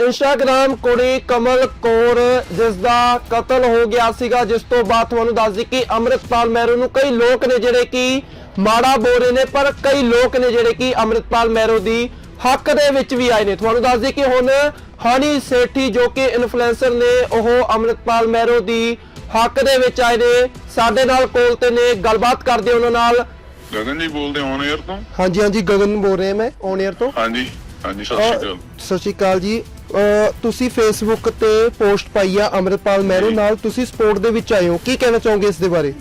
Instagram ਕੁੜੀ ਕਮਲ ਕੌਰ ਜਿਸ ਦਾ ਕਤਲ ਹੋ ਗਿਆ ਸੀਗਾ ਜਿਸ ਤੋਂ ਬਾਅਦ ਤੁਹਾਨੂੰ ਦੱਸ ਦਈ ਕਿ ਅੰਮ੍ਰਿਤਪਾਲ ਮਹਿਰੋ ਨੂੰ ਕਈ ਲੋਕ ਨੇ ਜਿਹੜੇ ਕਿ ਮਾੜਾ ਬੋਲ ਰਹੇ ਨੇ ਪਰ ਕਈ ਲੋਕ ਨੇ ਜਿਹੜੇ ਕਿ ਅੰਮ੍ਰਿਤਪਾਲ ਮਹਿਰੋ ਦੀ ਹੱਕ ਦੇ ਵਿੱਚ ਵੀ ਆਏ ਨੇ। ਤੁਹਾਨੂੰ ਦੱਸ ਦਈ ਕਿ ਹੁਣ ਹਨੀ ਸੇਠੀ ਜੋ ਕਿ ਇਨਫਲੂਐਂਸਰ ਨੇ ਉਹ ਅੰਮ੍ਰਿਤਪਾਲ ਮਹਿਰੋ ਦੀ ਹੱਕ ਦੇ ਵਿੱਚ ਆਏ ਨੇ। ਸਾਡੇ ਨਾਲ ਕੋਲ ਤੇ ਨੇ ਗੱਲਬਾਤ ਕਰਦੇ ਉਹਨਾਂ ਨਾਲ। ਗਗਨ ਜੀ ਬੋਲਦੇ ਔਨ 에ਅਰ ਤੋਂ? ਹਾਂਜੀ ਹਾਂਜੀ ਗਗਨ ਬੋਲ ਰਹੇ ਮੈਂ ਔਨ 에ਅਰ ਤੋਂ? ਹਾਂਜੀ। ਹਾਂਜੀ ਸਤਿ ਸ਼੍ਰੀ ਅਕਾਲ। ਸਤਿ ਸ਼੍ਰੀ ਅਕਾਲ ਜੀ। ਅਹ ਤੁਸੀਂ ਫੇਸਬੁੱਕ ਤੇ ਪੋਸਟ ਪਾਈ ਆ ਅਮਰਪਾਲ ਮਹਿਰੋ ਜੀ। ਨਾਲ। ਤੁਸੀਂ ਸਪੋਰਟ ਦੇ ਵਿੱਚ ਆਏ ਹੋ। ਕੀ ਕਹਿਣਾ ਚਾਹੋਗੇ ਇਸ ਦੇ ਬਾਰੇ?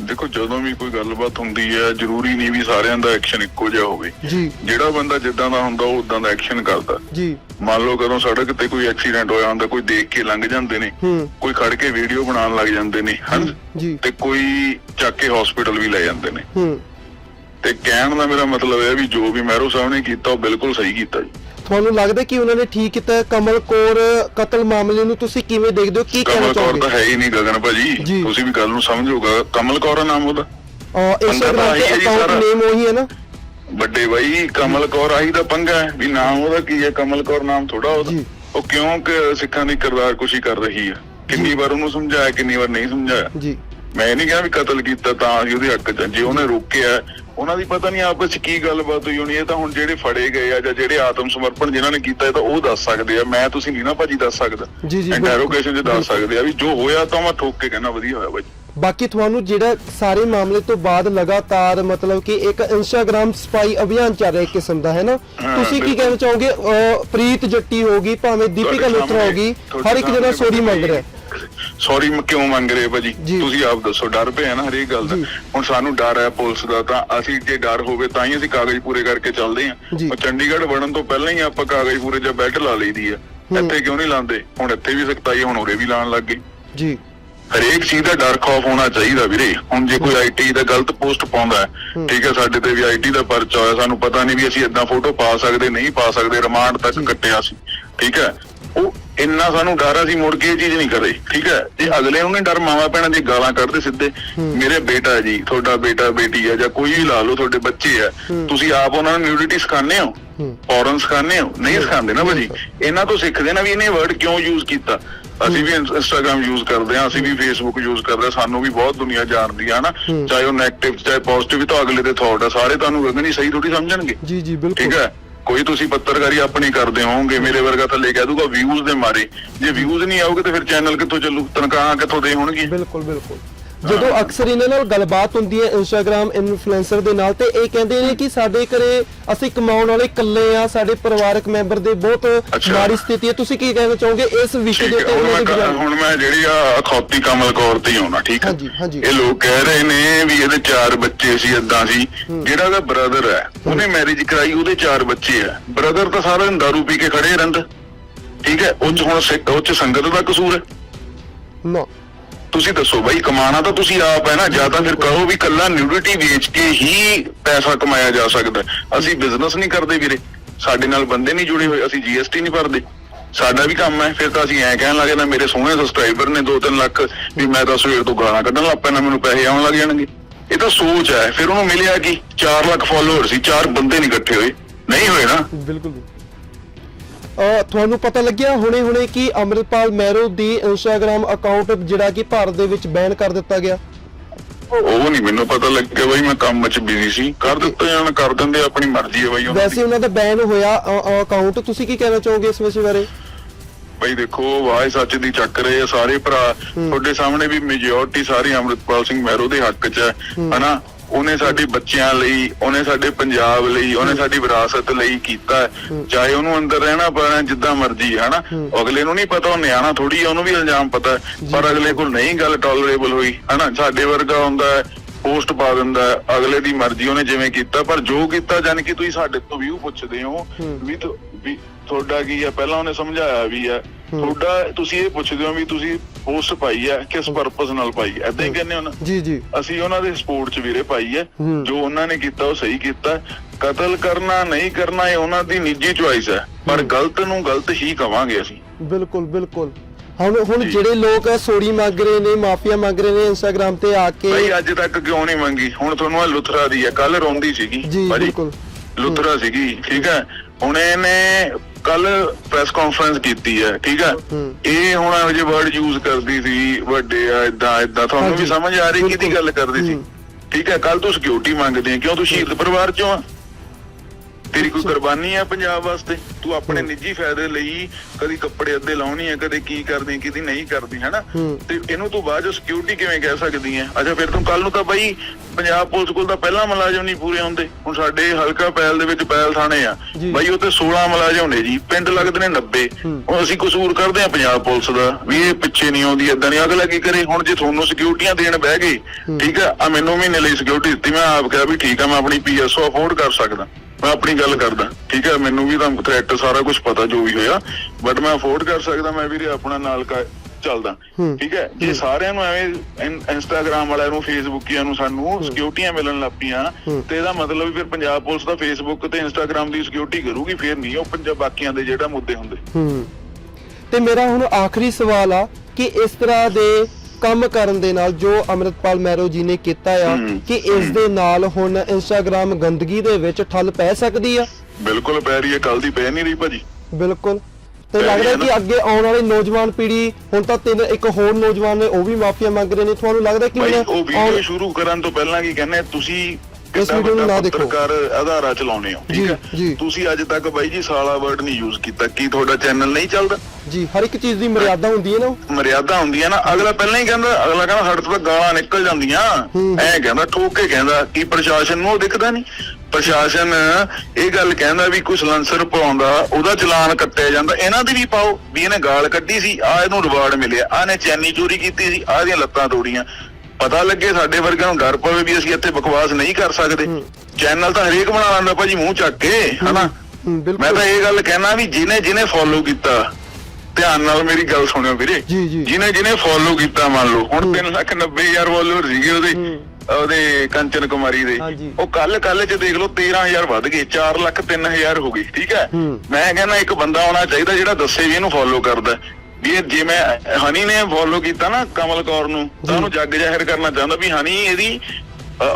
ਦੇਖੋ ਜਦੋਂ ਵੀ ਕੋਈ ਗੱਲਬਾਤ ਹੁੰਦੀ ਹੈ ਜ਼ਰੂਰੀ ਨਹੀਂ ਵੀ ਸਾਰਿਆਂ ਦਾ ਐਕਸ਼ਨ ਇੱਕੋ ਜਿਹਾ ਹੋਵੇ। ਜੀ। ਜਿਹੜਾ ਬੰਦਾ ਜਿੱਦਾਂ ਦਾ ਹੁੰਦਾ ਉਹ ਉਦਾਂ ਦਾ ਐਕਸ਼ਨ ਕਰਦਾ। ਜੀ। ਮੰਨ ਲਓ ਕਦੋਂ ਸੜਕ ਤੇ ਕੋਈ ਐਕਸੀਡੈਂਟ ਹੋਇਆ ਹੁੰਦਾ ਕੋਈ ਦੇਖ ਕੇ ਲੰਘ ਜਾਂਦੇ ਨੇ। ਹੂੰ। ਕੋਈ ਖੜ ਕੇ ਵੀਡੀਓ ਬਣਾਉਣ ਲੱਗ ਜਾਂਦੇ ਨੇ ਹਨ? ਜੀ। ਤੇ ਕੋਈ ਚੱਕ ਕੇ ਹਸਪੀਟਲ ਵੀ ਲੈ ਜਾਂਦੇ ਨੇ। ਹੂੰ। ਤੇ ਕਹਿਣ ਦਾ ਮੇਰਾ ਮਤਲਬ ਹੈ ਵੀ ਜੋ ਵੀ ਮਹਿਰੋ ਸਾਹਿਬ ਨੇ ਕੀਤਾ ਉਹ ਬਿਲਕੁਲ ਸਹੀ ਕੀਤਾ ਜੀ। ਤੁਹਾਨੂੰ ਲੱਗਦਾ ਕਿ ਉਹਨਾਂ ਨੇ ਠੀਕ ਕੀਤਾ ਹੈ? ਕਮਲ ਕੌਰ ਕਤਲ ਮਾਮਲੇ ਨੂੰ ਤੁਸੀਂ ਕਿਵੇਂ ਦੇਖਦੇ ਹੋ? ਕੀ ਕਹਿਣਾ ਕਮਲ ਕੌਰ ਤਾਂ ਹੈ ਹੀ ਨਹੀਂ ਗਗਨ ਜੀ। ਭਾਜੀ ਤੁਸੀਂ ਵੀ ਗੱਲ ਨੂੰ ਸਮਝੋਗਾ। ਕਮਲ ਕੌਰ ਦਾ ਨਾਮ ਉਹਦਾ? ਅਹ ਇੰਸਟਾਗ੍ਰਾਮ ਤੇ ਹੈ ਅਕਾਊਂਟ ਸਾਰਾ। ਨੇਮ ਉਹੀ ਹੈ ਨਾ? ਵੱਡੇ ਬਾਈ ਕਮਲ ਕੌਰ ਆਹੀ ਦਾ ਪੰਗਾ ਹੈ। ਵੀ ਨਾਮ ਉਹਦਾ ਕੀ ਹੈ? ਕਮਲ ਕੌਰ ਨਾਮ ਥੋੜਾ ਉਹਦਾ। ਜੀ। ਉਹ ਕਿਉਂ ਕਿ ਸਿੱਖਾਂ ਦੀ ਕਿਰਦਾਰ ਕੁਸ਼ੀ ਕਰ ਰਹੀ ਹੈ? ਕਿੰਨੀ ਵਾਰ ਉਹਨੂੰ ਸਮਝਾਇਆ ਕਿੰਨੀ ਵਾਰ ਨਹੀਂ ਸਮਝਾਇਆ? ਜੀ। ਮੈਂ ਇਹ ਨਹੀਂ ਕਿਹਾ ਵੀ ਕਤਲ ਕੀਤਾ ਤਾਂ ਅਸੀਂ ਉਹਦੇ ਹੱਕ ਚ ਹਾਂ। ਜੇ ਉਹਨੇ ਰੋਕਿਆ ਉਹਨਾਂ ਦੀ ਪਤਾ ਨਹੀਂ ਆਪਸ ਚ ਕੀ ਗੱਲਬਾਤ ਹੋਈ ਹੋਣੀ ਇਹ ਤਾਂ ਹੁਣ ਜਿਹੜੇ ਫੜੇ ਗਏ ਆ ਜਾਂ ਜਿਹੜੇ ਆਤਮ ਸਮਰਪਣ ਜਿਨ੍ਹਾਂ ਨੇ ਕੀਤਾ ਇਹ ਤਾਂ ਉਹ ਦੱਸ ਸਕਦੇ ਆ। ਮੈਂ ਤੁਸੀਂ ਨਹੀਂ ਨਾ ਭਾਜੀ ਦੱਸ ਸਕਦਾ ਜੀ, ਜੀ। ਇੰਟਰੋਗੇਸ਼ਨ ਚ ਦੱਸ ਸਕਦੇ ਆ ਵੀ ਜੋ ਹੋਇਆ ਤਾਂ ਮੈਂ ਠੋਕ ਕੇ ਕਹਿਣਾ ਵਧੀਆ ਹੋਇਆ ਭਾਜੀ। ਬਾਕੀ ਤੁਹਾਨੂੰ ਜਿਹੜਾ ਸਾਰੇ ਮਾਮਲੇ ਤੋਂ ਬਾਅਦ ਲਗਾਤਾਰ ਮਤਲਬ ਕਿ ਇੱਕ ਇੰਸਟਾਗ੍ਰam ਸਪਾਈ ਅਭਿਆਨ ਚੱਲ ਰਿਹਾ ਇੱਕ ਕਿਸਮ ਦਾ ਹੈ ਨਾ? ਤੁਸੀਂ ਕੀ। ਕਹਿਣਾ ਚਾਹੋਗੇ? ਪ੍ਰੀਤ ਜੱਟੀ ਹੋਗੀ ਭਾਵੇਂ ਦੀਪਿਕਾ ਲੋਥਰਾ ਹੋਗੀ ਹਰ ਇੱਕ ਜਣਾ ਸੋਰੀ ਮੰਗ ਰਿਹਾ। ਸੌਰੀ ਕਿਉਂ ਮੰਗ ਰਹੇ ਭਾਜੀ? ਜੀ। ਤੁਸੀਂ ਆਪ ਦੱਸੋ ਡਰ ਪਿਆ ਨਾ ਹਰੇਕ ਗੱਲ ਦਾ। ਜੀ। ਹੁਣ ਸਾਨੂੰ ਡਰ ਹੈ ਪੁਲਿਸ ਦਾ ਤਾਂ ਅਸੀਂ ਜੇ ਡਰ ਹੋਵੇ ਤਾਂ ਹੀ ਅਸੀਂ ਕਾਗਜ਼ ਪੂਰੇ ਕਰਕੇ ਚੱਲਦੇ ਜੀ। ਹਾਂ ਉਹ ਚੰਡੀਗੜ੍ਹ ਵੜਨ ਤੋਂ ਪਹਿਲਾਂ ਹੀ ਆਪਾਂ ਕਾਗਜ਼ ਪੂਰੇ ਜਾਂ ਬੈਲਟ ਲਾ ਲਈਦੀ ਆ। ਇੱਥੇ ਕਿਉਂ ਨਹੀਂ ਲਾਉਂਦੇ? ਹੁਣ ਇੱਥੇ ਵੀ ਸਖਤਾਈ ਹੁਣ ਉਰੇ ਵੀ ਲਾਉਣ ਲੱਗ ਗਏ। ਜੀ। ਹਰੇਕ ਚੀਜ਼ ਦਾ ਡਰ ਖੌਫ ਹੋਣਾ ਚਾਹੀਦਾ ਵੀਰੇ। ਹੁਣ ਜੇ ਕੋਈ ਆਈਟੀ ਦਾ ਗਲਤ ਪੋਸਟ ਪਾਉਂਦਾ ਹੈ, ਠੀਕ ਹੈ ਸਾਡੇ ਤੇ ਵੀ ਆਈਟੀ ਦਾ ਪਰਚਾ ਹੋਇਆ ਸਾਨੂੰ ਪਤਾ ਨਹੀਂ ਵੀ ਅਸੀਂ ਇਦਾਂ ਫੋਟੋ ਪਾ ਸਕਦੇ ਨਹੀਂ ਪਾ ਸਕਦੇ ਰਿਮਾਂਡ ਤੱਕ ਕੱਟਿਆ ਸੀ। ਠੀਕ ਹੈ ਉਹ ਇੰਨਾ ਸਾਨੂੰ ਡਰ ਆ, ਅਸੀਂ ਮੁੜ ਕੇ ਇਹ ਚੀਜ਼ ਨਹੀਂ ਕਰੇ ਠੀਕ ਹੈ? ਜੇ ਅਗਲੇ ਉਹਨੇ ਡਰ ਮਾਵਾ ਪੈਣਾ ਦੀ ਗਾਲਾਂ ਕੱਢਦੇ ਸਿੱਧੇ। ਮੇਰੇ ਬੇਟਾ ਜੀ ਤੁਹਾਡਾ ਬੇਟਾ ਬੇਟੀ ਹੈ ਜਾਂ ਕੋਈ ਵੀ ਲਾ ਲਓ ਤੁਹਾਡੇ ਬੱਚੇ ਹੈ। ਤੁਸੀਂ ਆਪ ਉਹਨਾਂ ਨੂੰ ਨਿਊਡਿਟੀ ਸਿਖਾਉਂਦੇ ਹੋ? ਫੋਰਨ ਸਿਖਾਉਂਦੇ ਹੋ? ਨਹੀਂ ਸਿਖਾਉਂਦੇ ਨਾ ਭਾਜੀ। ਇਹਨਾਂ ਤੋਂ ਸਿੱਖਦੇ ਨਾ ਵੀ ਇਹਨੇ ਵਰਡ ਕਿਉਂ ਯੂਜ਼ ਕੀਤਾ? ਅਸੀਂ ਵੀ ਇੰਸਟਾਗ੍ਰam ਯੂਜ਼ ਕਰਦੇ ਹਾਂ ਅਸੀਂ ਵੀ ਫੇਸਬੁੱਕ ਯੂਜ਼ ਕਰਦੇ ਹਾਂ ਸਾਨੂੰ ਵੀ ਬਹੁਤ ਦੁਨੀਆ ਜਾਣਦੀ ਹੈ। ਨਾ ਚਾਹੇ ਉਹ 네ਗੇਟਿਵ ਚਾਹੇ ਪੋਜ਼ਿਟਿਵ ਤਾਂ ਅਗਲੇ ਦੇ ਥਾਟ ਆ ਸਾਰੇ ਤੁਹਾਨੂੰ ਲੱਗਣੀ ਸਹੀ ਥੋੜੀ ਸਮਝਣਗੇ? ਜੀ ਜੀ ਬਿਲਕੁਲ। ਠੀਕ ਹੈ? ਕੋਈ ਤੁਸੀਂ ਪੱਤਰਕਾਰੀ ਆਪਣੀ ਕਰਦੇ ਹੋਵੋਗੇ, ਮੇਰੇ ਵਰਗਾ ਥੱਲੇ ਕਹਿ ਦੂਗਾ ਵਿਊਜ਼ ਦੇ ਮਾਰੇ। ਜੇ ਵਿਊਜ਼ ਨਹੀਂ ਆਉਗੇ ਤਾਂ ਫਿਰ ਚੈਨਲ ਕਿੱਥੋਂ ਚੱਲੂ? ਤਨਖਾਹਾਂ ਕਿੱਥੋਂ ਦੇ ਹੋਣਗੇ ਬਿਲਕੁਲ ਬਿਲਕੁਲ। ਜਦੋਂ ਅਕਸਰ ਇਹਨਾਂ ਨਾਲ ਗੱਲਬਾਤ ਹੁੰਦੀ ਹੈ ਇੰਸਟਾਗ੍ਰam ਇਨਫਲੂਐਂਸਰ ਦੇ ਨਾਲ ਤੇ ਇਹ ਕਹਿੰਦੇ ਨੇ ਕਿ ਸਾਡੇ ਘਰੇ ਅਸੀਂ ਕਮਾਉਣ ਵਾਲੇ ਇਕੱਲੇ ਆ ਸਾਡੇ ਪਰਿਵਾਰਕ ਮੈਂਬਰ ਦੇ ਬਹੁਤ। ਮਾੜੀ ਸਥਿਤੀ ਹੈ। ਤੁਸੀਂ ਕੀ ਕਹਿਣਾ ਚਾਹੋਗੇ ਇਸ ਵਿਸ਼ੇ ਦੇ ਉੱਤੇ ਉਹਨਾਂ ਮੈਂ ਦੇ ਹੁਣ ਮੈਂ ਜਿਹੜੀ ਆ ਅਖੌਤੀ ਕਮਲ ਕੌਰ ਤੇ ਆਉਣਾ ਠੀਕ ਹੈ? ਹਾਂਜੀ, ਹਾਂਜੀ। ਇਹ ਲੋਕ ਕਹਿ ਰਹੇ ਨੇ ਵੀ ਇਹਦੇ ਚਾਰ ਬੱਚੇ ਸੀ ਇਦਾਂ ਸੀ। ਜਿਹੜਾ ਉਹਦਾ ਬ੍ਰਦਰ ਹੈ ਉਹਨੇ ਮੈਰਿਜ ਕਰਾਈ ਉਹਦੇ ਚਾਰ ਬੱਚੇ ਹੈ। ਬ੍ਰਦਰ ਤਾਂ ਸਾਰਾ ਦਿਨ ਦਾਰੂ ਪੀ ਕੇ ਖੜੇ ਰਹਿੰਦਾ। ਠੀਕ ਹੈ? ਉਹ ਚ ਹੁਣ ਸਿੱਖ- ਉਹ ਚ ਸੰਗਤ ਦਾ ਕਸੂਰ ਹੈ। ਨਾ। ਤੁਸੀਂ ਦੱਸੋ ਬਾਈ, ਕਮਾਣਾ ਤਾਂ ਤੁਸੀਂ ਆਪ ਹੈ ਨਾ, ਜਾਂ ਤਾਂ ਫਿਰ ਕਹੋ ਵੀ ਕੱਲਾ ਨਿਊਡਿਟੀ ਵੇਚ ਕੇ ਹੀ ਪੈਸਾ ਕਮਾਇਆ ਜਾ ਸਕਦਾ ਅਸੀਂ ਬਿਜ਼ਨਸ ਨਹੀਂ ਕਰਦੇ ਵੀਰੇ। ਸਾਡੇ ਨਾਲ ਬੰਦੇ ਨਹੀਂ ਜੁੜੇ ਹੋਏ, ਅਸੀਂ ਜੀਐਸਟੀ ਨਹੀਂ ਭਰਦੇ। ਸਾਡਾ ਵੀ ਕੰਮ ਹੈ, ਫਿਰ ਤਾਂ ਅਸੀਂ ਐਂ ਕਹਿਣ ਲੱਗੇ ਨਾ ਮੇਰੇ ਸੋਹਣੇ ਸਬਸਕ੍ਰਾਈਬਰ ਨੇ 2-3 ਲੱਖ, ਵੀ ਮੈਂ ਤਾਂ ਸਵੇਰ ਤੋਂ ਗਾਣਾ ਕੱਢਣ ਲੱਗ ਪੈਣਾ ਮੈਨੂੰ ਪੈਸੇ ਆਉਣ ਲੱਗ ਜਾਣਗੇ। ਇਹ ਤਾਂ ਸੋਚ ਹੈ। ਫਿਰ ਉਹਨੂੰ ਮਿਲਿਆ ਕਿ? 4 ਲੱਖ ਫਾਲੋਅਰ ਸੀ, ਚਾਰ ਬੰਦੇ ਨਹੀਂ ਇਕੱਠੇ ਹੋਏ। ਨਹੀਂ ਹੋਏ ਨਾ? ਬਿਲਕੁਲ। ਤੁਹਾਨੂੰ ਪਤਾ ਲੱਗਿਆ ਹੁਣੇ ਹੁਣੇ ਕਿ ਅਮਰਿਤਪਾਲ ਮਹਿਰੋ ਦੀ ਇੰਸਟਾਗ੍ਰam ਅਕਾਊਂਟ ਜਿਹੜਾ ਕਿ ਭਾਰਤ ਦੇ ਵਿੱਚ ਬੈਨ ਕਰ ਦਿੱਤਾ ਗਿਆ। ਉਹ ਨਹੀਂ ਮੈਨੂੰ ਪਤਾ ਲੱਗਿਆ ਬਾਈ ਮੈਂ ਕੰਮ 'ਚ ਬਿਜ਼ੀ ਸੀ। ਕਰ ਦਿੱਤਾ ਜਾਣ ਕਰ ਦਿੰਦੇ ਆਪਣੀ ਮਰਜ਼ੀ ਹੈ ਬਾਈ ਵੈਸੇ ਉਹਨਾਂ ਦਾ ਬੈਨ ਹੋਇਆ ਅਕਾਊਂਟ ਤੁਸੀਂ ਕੀ ਕਹਿਣਾ ਚਾਹੋਗੇ ਇਸ ਵਿਸ਼ੇ ਬਾਰੇ? ਬਈ ਦੇਖੋ ਵਾਹ ਸੱਚ ਦੀ ਚੱਕ ਰਹੇ ਆ ਸਾਰੇ ਭਰਾ। ਤੁਹਾਡੇ ਸਾਹਮਣੇ ਵੀ ਮੈਜੋਰਟੀ ਸਾਰੀ ਅੰਮ੍ਰਿਤਪਾਲ ਸਿੰਘ ਮਹਿਰੋ ਦੇ ਹੱਕ 'ਚ ਹੈ। ਹਨਾ? ਉਹਨੇ ਸਾਡੇ ਬੱਚਿਆਂ ਲਈ ਉਹਨੇ ਸਾਡੇ ਪੰਜਾਬ ਲਈ ਉਹਨੇ ਸਾਡੀ ਵਿਰਾਸਤ ਲਈ ਕੀਤਾ ਹੈ। ਚਾਹੇ ਉਹਨੂੰ ਅੰਦਰ ਰਹਿਣਾ ਪੈਣਾ ਜਿੱਦਾਂ ਮਰਜ਼ੀ ਹੈ। ਹਨਾ ਅਗਲੇ ਨੂੰ ਨਹੀਂ ਪਤਾ ਉਹ ਨਿਆਣਾ ਥੋੜੀ ਉਹਨੂੰ ਵੀ ਇਲਜ਼ਾਮ ਪਤਾ ਹੈ, ਪਰ ਅਗਲੇ ਕੋਲ ਨਹੀਂ ਗੱਲ ਟੋਲਰੇਬਲ ਹੋਈ ਹਨਾ? ਸਾਡੇ ਵਰਗਾ ਹੁੰਦਾ ਹੈ ਪੋਸਟ ਪਾ ਦਿੰਦਾ ਹੈ, ਅਗਲੇ ਦੀ ਮਰਜ਼ੀ ਉਹਨੇ ਜਿਵੇਂ ਕੀਤਾ ਪਰ ਜੋ ਕੀਤਾ ਜਾਨ ਕਿ ਤੁਸੀਂ ਸਾਡੇ ਤੋਂ ਵਿਊ ਪੁੱਛਦੇ ਹੋ। ਵੀ ਤੁ- ਵੀ ਤੁਹਾਡਾ ਕੀ ਹੈ? ਪਹਿਲਾਂ ਉਹਨੇ ਸਮਝਾਇਆ ਵੀ ਹੈ। ਤੁਹਾਡਾ ਤੁਸੀਂ ਇਹ ਪੁੱਛਦੇ ਹੋ ਵੀ ਤੁਸੀਂ ਪੋਸਟ ਪਾਈ ਹੈ ਕਿਸ ਪਰਪਸ ਨਾਲ ਪਾਈ ਹੈ? ਐਦਾਂ ਹੀ ਕਹਿੰਦੇ ਹੋ ਨਾ। ਜੀ ਜੀ। ਅਸੀਂ ਉਹਨਾਂ ਦੇ ਸਪੋਰਟ 'ਚ ਵੀਰੇ ਪਾਈ ਹੈ। ਜੋ ਉਹਨਾਂ ਨੇ ਕੀਤਾ ਉਹ ਸਹੀ ਕੀਤਾ। ਕਤਲ ਕਰਨਾ ਨਹੀਂ ਕਰਨਾ ਇਹ ਉਹਨਾਂ ਦੀ ਨਿੱਜੀ ਚੁਆਇਸ ਹੈ। ਪਰ ਗਲਤ ਨੂੰ ਗਲਤ ਹੀ ਕਵਾਂਗੇ ਅਸੀਂ। ਬਿਲਕੁਲ ਬਿਲਕੁਲ। ਹੁਣ ਹੁਣ ਜਿਹੜੇ ਲੋਕ ਸੋਰੀ ਮੰਗ ਰਹੇ ਨੇ ਮਾਫੀਆ ਮੰਗ ਰਹੇ ਨੇ ਇੰਸਟਾਗ੍ਰam ਤੇ ਆ ਕੇ। ਭਾਈ ਅੱਜ ਤੱਕ ਕਿਉਂ ਨਹੀਂ ਮੰਗੀ? ਹੁਣ ਤੁਹਾਨੂੰ ਆ ਲੁਥਰਾ ਦੀ ਹੈ। ਕੱਲ ਰੋਂਦੀ ਸੀਗੀ ਜੀ ਬਿਲਕੁਲ। ਲੁਥਰਾ ਸੀਗੀ ਠੀਕ ਹੈ? ਹੁਣ ਇਹਨੇ ਕੱਲ ਪ੍ਰੈਸ ਕਾਨਫਰੰਸ ਕੀਤੀ ਹੈ ਠੀਕ ਹੈ। ਇਹ ਹੁਣ ਇਹੋ ਜਿਹੇ ਵਰਡ ਯੂਜ਼ ਕਰਦੀ ਸੀ ਵੱਡੇ ਆ ਇਦਾਂ ਇਦਾਂ ਤੁਹਾਨੂੰ ਵੀ ਸਮਝ ਆ ਰਹੀ ਕਿਹਦੀ। ਗੱਲ ਕਰਦੀ ਸੀ। ਠੀਕ ਹੈ ਕੱਲ ਤੂੰ ਸਿਕਿਉਰਿਟੀ ਮੰਗਦੇ ਆ ਕਿਉਂ ਤੂੰ ਸ਼ਹੀਦ ਪਰਿਵਾਰ ਚੋਂ ਆ ਤੇਰੀ ਕੋਈ। ਕੁਰਬਾਨੀ ਆ ਪੰਜਾਬ ਵਾਸਤੇ? ਤੂੰ ਆਪਣੇ। ਨਿੱਜੀ ਫਾਇਦੇ ਲਈ ਕਦੀ ਕੱਪੜੇ ਅੱਧੇ ਲਾਉਣੀ ਹੈ ਕਦੇ ਕੀ ਕਰਦੀ ਕਿਦੀ ਨਹੀਂ ਕਰਦੀ ਹੈਨਾ। ਤੇ ਇਹਨੂੰ ਤੂੰ ਬਾਅਦ ਚ ਸਿਕਿਉਰਿਟੀ ਕਿਵੇਂ ਕਹਿ ਸਕਦੀ ਹੈ ਅੱਛਾ ਫਿਰ ਤੂੰ ਕੱਲ ਨੂੰ ਤਾਂ ਬਈ ਪੰਜਾਬ ਪੁਲਿਸ ਕੋਲ ਤਾਂ ਪਹਿਲਾਂ ਮੁਲਾਜ਼ਮ ਨਹੀਂ ਪੂਰੇ ਹੁੰਦੇ। ਹੁਣ ਸਾਡੇ ਹਲਕਾ ਪੈਲ ਦੇ ਵਿੱਚ ਪੈਲ ਥਾਣੇ ਆ। ਬਈ ਉੱਥੇ 16 ਮੁਲਾਜ਼ਮ ਨੇ ਜੀ ਪਿੰਡ ਲੱਗਦੇ ਨੇ 90 ਹੂੰ। ਹੁਣ ਅਸੀਂ ਕਸੂਰ ਕਰਦੇ ਆ ਪੰਜਾਬ ਪੁਲਿਸ ਦਾ ਵੀ ਇਹ ਪਿੱਛੇ ਨਹੀਂ ਆਉਂਦੀ ਏਦਾਂ ਨਹੀਂ। ਅਗਲਾ ਕੀ ਕਰੇ? ਹੁਣ ਜੇ ਤੁਹਾਨੂੰ ਸਿਕਿਉਰਿਟੀਆਂ ਦੇਣ ਬਹਿ ਗਏ ਠੀਕ ਆ? ਆ ਮੈਨੂੰ ਮਹੀਨੇ ਲਈ ਸਿਕਿਉਰਿਟੀ ਦਿੱਤੀ ਮੈਂ ਆਪ ਕਿਹਾ ਵੀ ਠੀਕ ਆ ਮੈਂ ਆਪਣੀ ਪੀਐਸਓ ਅਫੋਰਡ ਕਰ ਸਕਦਾ। ਮੈਂ ਆਪਣੀ ਗੱਲ ਕਰਦਾ ਠੀਕ ਹੈ? ਮੈਨੂੰ ਵੀ ਤਾਂ ਥ੍ਰੈਟ ਸਾਰਾ ਕੁਝ ਪਤਾ ਜੋ ਵੀ ਹੋਇਆ ਬਟ ਮੈਂ ਅਫੋਰਡ ਕਰ ਸਕਦਾ ਮੈਂ ਵੀਰੇ ਆਪਣਾ ਨਾਲ ਕ- ਚੱਲਦਾ। ਠੀਕ ਹੈ? ਜੇ ਸਾਰਿਆਂ ਨੂੰ ਐਵੇਂ ਇੰਸਟਾਗ੍ਰam ਵਾਲਿਆਂ ਨੂੰ ਫੇਸਬੁੱਕੀਆਂ ਨੂੰ ਸਾਨੂੰ ਸਿਕਿਉਰਿਟੀਆਂ ਮਿਲਣ ਹੂੰ। ਤੇ ਇਹਦਾ ਮਤਲਬ ਵੀ ਫਿਰ ਪੰਜਾਬ ਪੁਲਿਸ ਦਾ ਫੇਸਬੁੱਕ ਤੇ ਇੰਸਟਾਗ੍ਰam ਦੀ ਸਿਕਿਉਰਿਟੀ ਕਰੂਗੀ ਫਿਰ ਨਹੀਂ ਉਹ ਪੰਜਾਬ ਬਾਕੀਆਂ ਦੇ ਜਿਹੜਾ ਮੁੱਦੇ ਹੁੰਦੇ। ਤੇ ਮੇਰਾ ਹੁਣ ਆਖਰੀ ਸਵਾਲ ਆ ਕਿ ਇਸ ਤਰ੍ਹਾਂ ਦੇ ਕੰਮ ਕਰਨ ਦੇ ਨਾਲ ਜੋ ਅਮਰਿਤਪਾਲ ਮੈਰੋ ਜੀ ਨੇ ਕੀਤਾ ਆ। ਕਿ ਇਸ ਦੇ ਨਾਲ ਹੁਣ ਇੰਸਟਾਗ੍ਰam ਗੰਦਗੀ ਦੇ ਵਿੱਚ ਠੱਲ ਪੈ ਸਕਦੀ ਆ ਬਿਲਕੁਲ ਪੈ ਰਹੀ ਹੈ ਕੱਲ ਦੀ ਪੈ ਨਹੀਂ ਰਹੀ ਭਾਜੀ ਬਿਲਕੁਲ ਤੇ ਲੱਗਦਾ ਕਿ। ਅੱਗੇ ਆਉਣ ਵਾਲੀ ਨੌਜਵਾਨ ਪੀੜ੍ਹੀ ਹੁਣ ਤਾਂ ਤਿੰਨ ਇੱਕ ਹੋਰ ਨੌਜਵਾਨ ਨੇ ਉਹ ਵੀ ਮਾਫੀਆ ਮੰਗ ਰਹੇ ਨੇ ਤੁਹਾਨੂੰ ਲੱਗਦਾ ਕਿ ਉਹ ਵੀਡੀਓ ਸ਼ੁਰੂ ਕਰਨ ਤੋਂ ਪਹਿਲਾਂ ਕੀ ਕਹਿੰਦੇ ਤੁਸੀਂ ਇਸ ਵੀਡੀਓ ਨੂੰ ਨਾ ਦੇਖੋ। ਪੱਤਰਕਾਰ ਆਧਾਰਾ ਚਲਾਉਣੇ ਹੋ ਠੀਕ ਹੈ। ਤੁਸੀਂ ਅੱਜ ਤੱਕ ਬਾਈ ਜੀ ਸਾਲਾ ਵਰਡ ਨਹੀਂ ਯੂਜ਼ ਕੀਤਾ। ਕੀ ਤੁਹਾਡਾ ਚੈਨਲ ਨਹੀਂ ਚੱਲਦਾ? ਜੀ ਹਰ ਇੱਕ ਚੀਜ਼ ਦੀ ਮਰਿਆਦਾ ਹੁੰਦੀ ਹੈ ਨਾ ਮਰਿਆਦਾ ਹੁੰਦੀ ਹੈ ਨਾ। ਅਗਲਾ ਪਹਿਲਾਂ ਹੀ ਕਹਿੰਦਾ ਅਗਲਾ ਕਹਿੰਦਾ ਸਾਡੇ ਤੋਂ ਗਾਲਾਂ ਨਿਕਲ ਜਾਂਦੀਆਂ। ਐ ਕਹਿੰਦਾ ਠੋਕ ਕੇ ਕਹਿੰਦਾ ਕੀ ਪ੍ਰਸ਼ਾਸਨ ਨੂੰ ਉਹ ਦਿਖਦਾ ਨਹੀਂ। ਪ੍ਰਸ਼ਾਸਨ ਇਹ ਗੱਲ ਕਹਿੰਦਾ ਵੀ ਕੋਈ ਸਲੈਂਸਰ ਪਾਉਂਦਾ ਉਹਦਾ ਚਲਾਨ ਕੱਟਿਆ ਜਾਂਦਾ। ਇਹਨਾਂ ਦੀ ਵੀ ਪਾਓ ਵੀ ਇਹਨੇ ਗਾਲ ਕੱਢੀ ਸੀ ਆ ਇਹਨੂੰ ਰਿਵਾਰਡ ਮਿਲਿਆ। ਆ ਨੇ ਚੈਨੀ ਚੋਰੀ ਕੀਤੀ ਸੀ ਆ ਦੀਆਂ ਲੱਤਾਂ ਤੋੜੀਆਂ। ਪਤਾ ਲੱਗੇ ਸਾਡੇ ਵਰਗਿਆਂ ਨੂੰ ਡਰ ਪਵੇ ਵੀ ਅਸੀਂ ਇੱਥੇ ਬਕਵਾਸ ਨਹੀਂ ਕਰ ਸਕਦੇ। ਚੈਨਲ ਤਾਂ ਹਰੇਕ ਬਣਾ ਲੈਂਦਾ ਭਾਜੀ ਮੂੰਹ ਚੱਕ ਕੇ ਹਨਾ? ਮੈਂ ਤਾਂ ਇਹ ਗੱਲ ਕਹਿਣਾ ਵੀ ਜਿਹਨੇ ਜਿਹਨੇ ਫੋਲੋ ਕੀਤਾ ਧਿਆਨ ਨਾਲ ਮੇਰੀ ਗੱਲ ਸੁਣਿਓ ਵੀਰੇ। ਜੀ, ਜੀ। ਜਿਹਨੇ ਜਿਹਨੇ ਫੋਲੋ ਕੀਤਾ ਮੰਨ ਲਓ ਹੁਣ 390000 ਫੋਲੋਅਰ ਸੀਗੇ ਉਹਦੇ। ਉਹਦੇ ਕੰਚਨ ਕੁਮਾਰੀ ਦੇ। ਉਹ ਕੱਲ ਕੱਲ ਚ ਦੇਖ ਲਓ 13000 ਵੱਧ ਗਏ 4 ਲੱਖ 3000 ਹੋ ਗਈ ਠੀਕ ਹੈ। ਮੈਂ ਕਹਿੰਦਾ ਇੱਕ ਬੰਦਾ ਹੋਣਾ ਚਾਹੀਦਾ ਜਿਹੜਾ ਦੱਸੇ ਵੀ ਇਹਨੂੰ ਫੋਲੋ ਕਰਦਾ। ਵੀ ਜਿਵੇਂ ਹਨੀ ਨੇ ਫੋਲੋ ਕੀਤਾ ਨਾ ਕਮਲ ਕੌਰ ਨੂੰ ਤਾਂ ਉਹਨੂੰ ਜੱਗ ਜ਼ਾਹਿਰ ਕਰਨਾ ਚਾਹੁੰਦਾ ਵੀ ਹਨੀ ਇਹਦੀ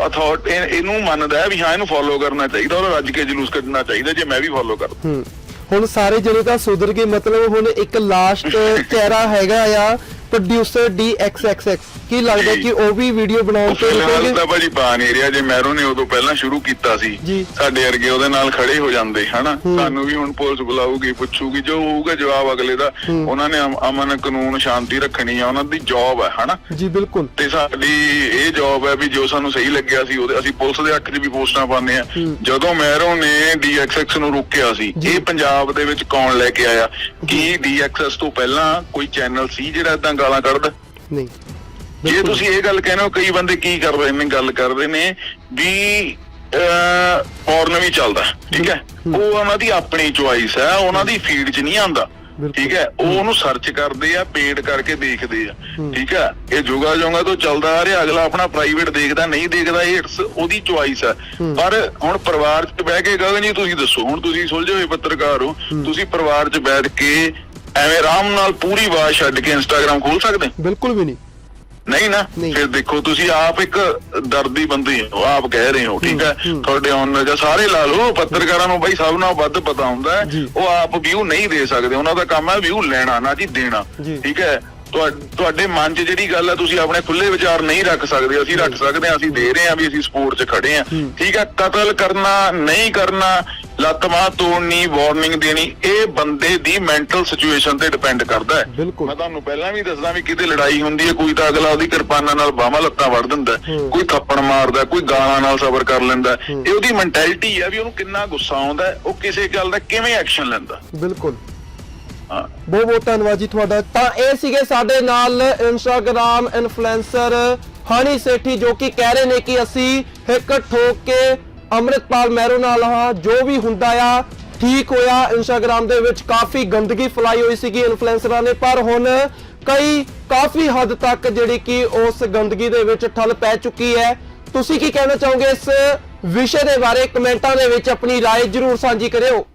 ਅਥਾਰਟੀ ਇਹਨੂੰ ਮੰਨਦਾ ਵੀ ਹਾਂ ਇਹਨੂੰ ਫੋਲੋ ਕਰਨਾ ਚਾਹੀਦਾ ਔਰ ਰੱਜ ਕੇ ਜਲੂਸ ਕੱਢਣਾ ਚਾਹੀਦਾ ਜੇ ਮੈਂ ਵੀ ਫੋਲੋ ਕਰਦਾ। ਹੂੰ। ਹੁਣ ਸਾਰੇ ਜਣੇ ਤਾਂ ਸੁਧਰ ਗਏ ਮਤਲਬ ਹੁਣ ਇੱਕ ਲਾਸਟ ਚਿਹਰਾ ਹੈਗਾ ਆ ਪ੍ਰੋਡਿਊਸਰ DXXX ਕੀ ਲੱਗਦਾ ਕਿ ਉਹ ਵੀ ਵੀਡੀਓ ਬਣਾਉਣ ਤੋਂ ਫਿਲਹਾਲ ਤਾਂ ਭਾਜੀ ਪਾ ਨਹੀਂ ਰਿਹਾ। ਜੇ ਮੈਰੋ ਨੇ ਉਦੋਂ ਪਹਿਲਾਂ ਸ਼ੁਰੂ ਕੀਤਾ ਸੀ। ਸਾਡੇ ਵਰਗੇ ਉਹਦੇ ਨਾਲ ਖੜੇ ਹੋ ਜਾਂਦੇ ਹਨਾ? ਸਾਨੂੰ ਵੀ ਹੁਣ ਪੁਲਿਸ ਬੁਲਾਊਗੀ ਪੁੱਛੂਗੀ ਜੋ ਹੋਊਗਾ ਜਵਾਬ ਅਗਲੇ ਦਾ। ਉਹਨਾਂ ਨੇ ਅਮ- ਅਮਨ ਕਾਨੂੰਨ ਸ਼ਾਂਤੀ ਰੱਖਣੀ ਆ ਉਹਨਾਂ ਦੀ ਜੌਬ ਹੈ ਹਨਾ? ਜੀ ਬਿਲਕੁਲ। ਤੇ ਸਾਡੀ ਇਹ ਜੌਬ ਹੈ ਵੀ ਜੋ ਸਾਨੂੰ ਸਹੀ ਲੱਗਿਆ ਸੀ ਉਹਦੇ ਅਸੀਂ ਪੁਲਿਸ ਦੇ ਹੱਕ 'ਚ ਵੀ ਪੋਸਟਾਂ ਪਾਉਂਦੇ ਆ। ਜਦੋਂ ਮੈਰੋ ਨੇ DXX ਨੂੰ ਰੋਕਿਆ ਸੀ। ਇਹ ਪੰਜਾਬ ਦੇ ਵਿੱਚ ਕੌਣ ਲੈ ਕੇ ਆਇਆ? ਕੀ DXX ਤੋਂ ਪਹਿਲਾਂ ਕੋਈ ਚੈਨਲ ਸੀ ਜਿਹੜਾ ਇਦਾਂ ਗਾਲਾਂ ਕੱਢਦਾ ਨਹੀਂ ਜੇ। ਤੁਸੀਂ ਇਹ ਗੱਲ ਕਹਿੰਦੇ ਹੋ ਕਈ ਬੰਦੇ ਕੀ ਕਰ ਰਹੇ ਨੇ ਗੱਲ ਕਰਦੇ ਨੇ ਵੀ ਪੌਰਨ ਵੀ ਚੱਲਦਾ ਠੀਕ ਹੈ। ਉਹ ਉਹਨਾਂ ਦੀ ਆਪਣੀ ਚੁਆਇਸ ਹੈ ਉਹਨਾਂ ਦੀ ਫੀਡ 'ਚ ਨਹੀਂ ਆਉਂਦਾ ਬਿਲਕੁਲ। ਠੀਕ ਹੈ ਉਹ ਉਹਨੂੰ ਸਰਚ ਕਰਦੇ ਆ ਪੇਡ ਕਰਕੇ ਦੇਖਦੇ ਆ। ਠੀਕ ਹੈ ਇਹ ਜੋਗਾ ਜੋਗਾ ਤੋਂ ਚੱਲਦਾ ਆ ਰਿਹਾ ਅਗਲਾ ਆਪਣਾ ਪ੍ਰਾਈਵੇਟ ਦੇਖਦਾ ਨਹੀਂ ਦੇਖਦਾ ਇਹ ਉਹਦੀ ਚੁਆਇਸ ਹੂੰ। ਪਰ ਹੁਣ ਪਰਿਵਾਰ 'ਚ ਬਹਿ ਕੇ ਗਗਨ ਜੀ ਤੁਸੀਂ ਦੱਸੋ ਹੁਣ ਤੁਸੀਂ ਸੁਲਝੇ ਹੋਏ ਪੱਤਰਕਾਰ ਹੋ ਤੁਸੀਂ ਪਰਿਵਾਰ 'ਚ ਬੈਠ ਕੇ ਐਵੇਂ ਆਰਾਮ ਨਾਲ ਪੂਰੀ ਆਵਾਜ਼ ਛੱਡ ਕੇ ਇੰਸਟਾਗ੍ਰam ਖੋਲ ਸਕਦੇ ਬਿਲਕੁਲ ਵੀ ਨਹੀਂ ਨਹੀਂ ਨਾ ਨਹੀਂ। ਫਿਰ ਦੇਖੋ ਤੁਸੀਂ ਆਪ ਇੱਕ ਦਰਦੀ ਬੰਦੇ ਹੋ ਆਪ ਕਹਿ ਰਹੇ ਹੋ ਠੀਕ ਹੈ। ਤੁਹਾਡੇ ਆਨਰ ਜਾਂ ਸਾਰੇ ਲਾ ਲਓ ਪੱਤਰਕਾਰਾਂ ਨੂੰ ਬਈ ਸਭ ਨਾਲੋਂ ਵੱਧ ਪਤਾ ਹੁੰਦਾ ਹੈ ਜੀ। ਉਹ ਆਪ ਵਿਊ ਨਹੀਂ ਦੇ ਸਕਦੇ ਉਹਨਾਂ ਦਾ ਕੰਮ ਹੈ ਵਿਊ ਲੈਣਾ ਨਾ ਜੀ ਦੇਣਾ ਜੀ। ਠੀਕ ਹੈ ਤੁਹਾ- ਤੁਹਾਡੇ ਮਨ 'ਚ ਜਿਹੜੀ ਗੱਲ ਹੈ ਤੁਸੀਂ ਆਪਣੇ ਖੁੱਲੇ ਵਿਚਾਰ ਨਹੀਂ ਰੱਖ ਸਕਦੇ ਅਸੀਂ ਰੱਖ ਸਕਦੇ ਹਾਂ ਅਸੀਂ ਦੇ ਰਹੇ ਹਾਂ ਵੀ ਅਸੀਂ ਸਪੋਰਟ 'ਚ ਖੜੇ ਹੂੰ। ਠੀਕ ਹੈ ਕਤਲ ਕਰਨਾ ਨਹੀਂ ਕਰਨਾ ਲੱਤ ਮਾਂ ਤੋੜਨੀ ਵਾਰਨਿੰਗ ਦੇਣੀ ਇਹ ਬੰਦੇ ਦੀ ਮੈਂਟਲ ਸਿਚੁਏਸ਼ਨ ਤੇ ਡਿਪੈਂਡ ਕਰਦਾ ਹੈ। ਮੈਂ ਤੁਹਾਨੂੰ ਪਹਿਲਾਂ ਵੀ ਦੱਸਦਾ ਵੀ ਕਿਤੇ ਲੜਾਈ ਹੁੰਦੀ ਹੈ ਕੋਈ ਤਾਂ ਅਗਲਾ ਉਹਦੀ ਕਿਰਪਾਨਾਂ ਨਾਲ ਬਾਹਾਂ ਲੱਤਾਂ ਵੜ ਦਿੰਦਾ। ਕੋਈ ਥੱਪੜ ਮਾਰਦਾ ਕੋਈ ਗਾਲਾਂ ਨਾਲ ਸਬਰ ਕਰ ਲੈਂਦਾ। ਇਹ ਉਹਦੀ ਮੈਂਟੈਲਿਟੀ ਹੈ ਵੀ ਉਹਨੂੰ ਕਿੰਨਾ ਗੁੱਸਾ ਆਉਂਦਾ ਉਹ ਕਿਸੇ ਗੱਲ ਦਾ ਕਿਵੇਂ ਐਕਸ਼ਨ ਲੈਂਦਾ ਬਿਲਕੁਲ ਬਹੁਤ ਬਹੁਤ ਧੰਨਵਾਦ ਜੀ ਤੁਹਾਡਾ ਤਾਂ ਇਹ ਸੀਗੇ ਸਾਡੇ ਨਾਲ ਇੰਸਟਾਗ੍ਰam ਇਨਫਲੂਐਂਸਰ ਹਨੀ ਸੇਠੀ ਜੋ ਕਿ ਕਹਿ ਰਹੇ ਨੇ ਕਿ ਅਸੀਂ ਹਿੱਕ ਠੋਕ ਕੇ ਅੰਮ੍ਰਿਤਪਾਲ ਮਹਿਰੋ ਨਾਲ ਹਾਂ ਜੋ ਵੀ ਹੁੰਦਾ ਆ ਠੀਕ ਹੋਇਆ ਇੰਸਟਾਗ੍ਰam ਦੇ ਵਿੱਚ ਕਾਫੀ ਗੰਦਗੀ ਫੈਲਾਈ ਹੋਈ ਸੀਗੀ ਇਨਫਲੂਐਂਸਰਾਂ ਨੇ ਪਰ ਹੁਣ ਕਈ ਕਾਫੀ ਹੱਦ ਤੱਕ ਜਿਹੜੀ ਕਿ ਉਸ ਗੰਦਗੀ ਦੇ ਵਿੱਚ ਠੱਲ ਪੈ ਚੁੱਕੀ ਹੈ ਤੁਸੀਂ ਕੀ ਕਹਿਣਾ ਚਾਹੋਗੇ ਇਸ ਵਿਸ਼ੇ ਦੇ ਬਾਰੇ ਕਮੈਂਟਾਂ ਦੇ ਵਿੱਚ ਆਪਣੀ رائے ਜਰੂਰ ਸਾਂਝੀ ਕਰਿਓ